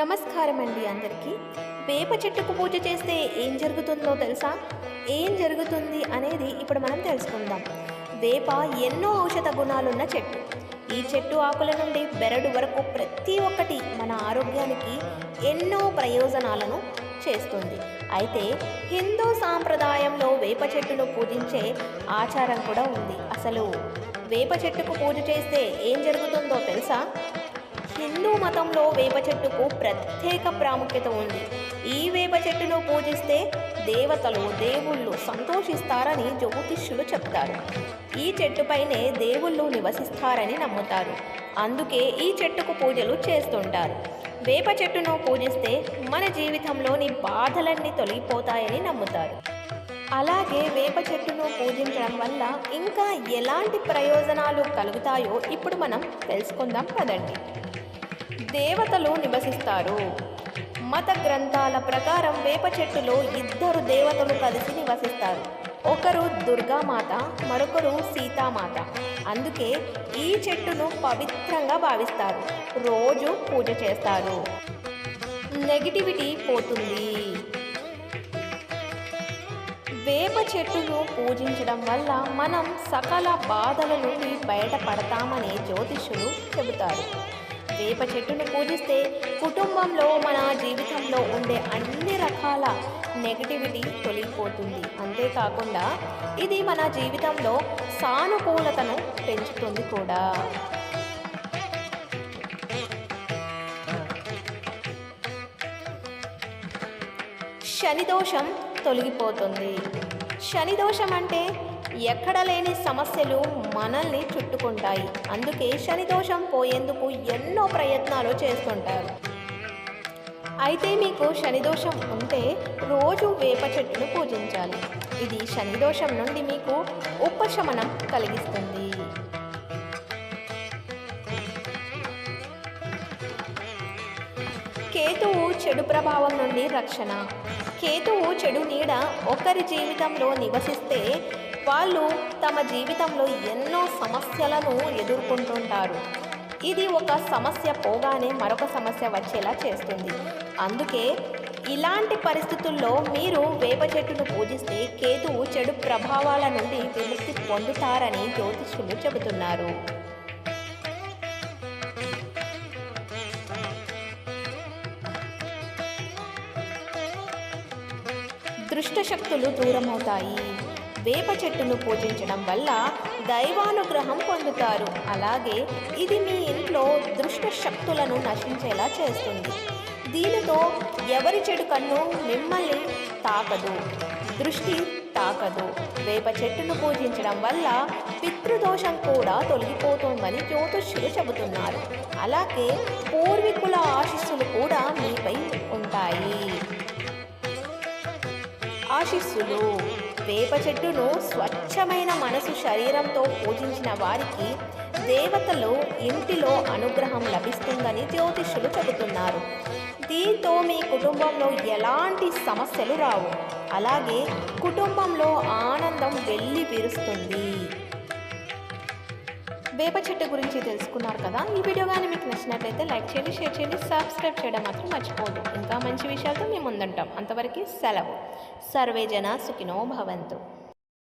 నమస్కారం అండి అందరికీ. వేప చెట్టుకు పూజ చేస్తే ఏం జరుగుతుందో తెలుసా? ఏం జరుగుతుంది అనేది ఇప్పుడు మనం తెలుసుకుందాం. వేప ఎన్నో ఔషధ గుణాలున్న చెట్టు. ఈ చెట్టు ఆకుల నుండి బెరడు వరకు ప్రతి ఒక్కటి మన ఆరోగ్యానికి ఎన్నో ప్రయోజనాలను చేస్తుంది. అయితే హిందూ సాంప్రదాయంలో వేప చెట్టును పూజించే ఆచారం కూడా ఉంది. అసలు వేప చెట్టుకు పూజ చేస్తే ఏం జరుగుతుందో తెలుసా? హిందూ మతంలో వేప చెట్టుకు ప్రత్యేక ప్రాముఖ్యత ఉంది. ఈ వేప చెట్టును పూజిస్తే దేవతలు దేవుళ్ళు సంతోషిస్తారని జ్యోతిష్యులు చెప్తారు. ఈ చెట్టుపైనే దేవుళ్ళు నివసిస్తారని నమ్ముతారు. అందుకే ఈ చెట్టుకు పూజలు చేస్తుంటారు. వేప చెట్టును పూజిస్తే మన జీవితంలోని బాధలన్నీ తొలగిపోతాయని నమ్ముతారు. అలాగే వేప చెట్టును పూజించడం వల్ల ఇంకా ఎలాంటి ప్రయోజనాలు కలుగుతాయో ఇప్పుడు మనం తెలుసుకుందాం పదండి. దేవతలు నివసిస్తారు. మత గ్రంథాల ప్రకారం వేప చెట్టులో ఇద్దరు దేవతలు కలిసి నివసిస్తారు. ఒకరు దుర్గామాత మరొకరు సీతామాత. అందుకే ఈ చెట్టును పవిత్రంగా భావిస్తారు. రోజు పూజ చేస్తారు. నెగిటివిటీ పోతుంది. వేప చెట్టును పూజించడం వల్ల మనం సకల బాధల నుండి బయటపడతామని జ్యోతిష్యులు చెబుతారు. వేప చెట్టును పూజిస్తే కుటుంబంలో మన జీవితంలో ఉండే అన్ని రకాల నెగటివిటీ తొలగిపోతుంది. అంతేకాకుండా ఇది మన జీవితంలో సానుకూలతను పెంచుతుంది కూడా. శనిదోషం తొలగిపోతుంది. శనిదోషం అంటే ఎక్కడ లేని సమస్యలు మనల్ని చుట్టుకుంటాయి. అందుకే శనిదోషం పోయేందుకు ఎన్నో ప్రయత్నాలు చేస్తుంటారు. అయితే మీకు శనిదోషం ఉంటే రోజు వేప చెట్టును పూజించాలి. ఇది శనిదోషం నుండి మీకు ఉపశమనం కలిగిస్తుంది. కేతువు చెడు ప్రభావం నుండి రక్షణ. కేతువు చెడు నీడ ఒకరి జీవితంలో నివసిస్తే వాళ్ళు తమ జీవితంలో ఎన్నో సమస్యలను ఎదుర్కొంటుంటారు. ఇది ఒక సమస్య పోగానే మరొక సమస్య వచ్చేలా చేస్తుంది. అందుకే ఇలాంటి పరిస్థితుల్లో మీరు వేప చెట్టును పూజిస్తే కేతువు చెడు ప్రభావాల నుండి విముక్తి పొందుతారని జ్యోతిష్యులు చెబుతున్నారు. దృష్ట శక్తులు దూరమవుతాయి. వేప చెట్టును పూజించడం వల్ల దైవానుగ్రహం పొందుతారు. అలాగే ఇది మీ ఇంట్లో దృష్ట శక్తులను నశించేలా చేస్తుంది. దీనితో ఎవరి చెడు కన్ను మిమ్మల్ని తాకదు. దృష్టి తాకదు. వేప చెట్టును పూజించడం వల్ల పితృదోషం కూడా తొలగిపోతుందని జ్యోతిష్యులు చెబుతున్నారు. అలాగే పూర్వీకుల ఆశీస్సులు కూడా మీపై ఉంటాయి. ఆశీస్సులు వేప చెట్టును స్వచ్ఛమైన మనసు శరీరంతో పూజించిన వారికి దేవతలు ఇంటిలో అనుగ్రహం లభిస్తుందని జ్యోతిష్యులు చెబుతున్నారు. దీంతో మీ కుటుంబంలో ఎలాంటి సమస్యలు రావు. అలాగే కుటుంబంలో ఆనందం వెళ్ళి విరుస్తుంది. వేప చెట్టు గురించి తెలుసుకున్నారు కదా? ఈ వీడియో కానీ మీకు నచ్చినట్లయితే లైక్ చేయండి షేర్ చేయండి సబ్స్క్రైబ్ చేయడం మాత్రం మర్చిపోదు ఇంకా మంచి విషయాలతో మేము ముందుంటాం. అంతవరకు సెలవు. సర్వే జన సుఖినో భవంతు.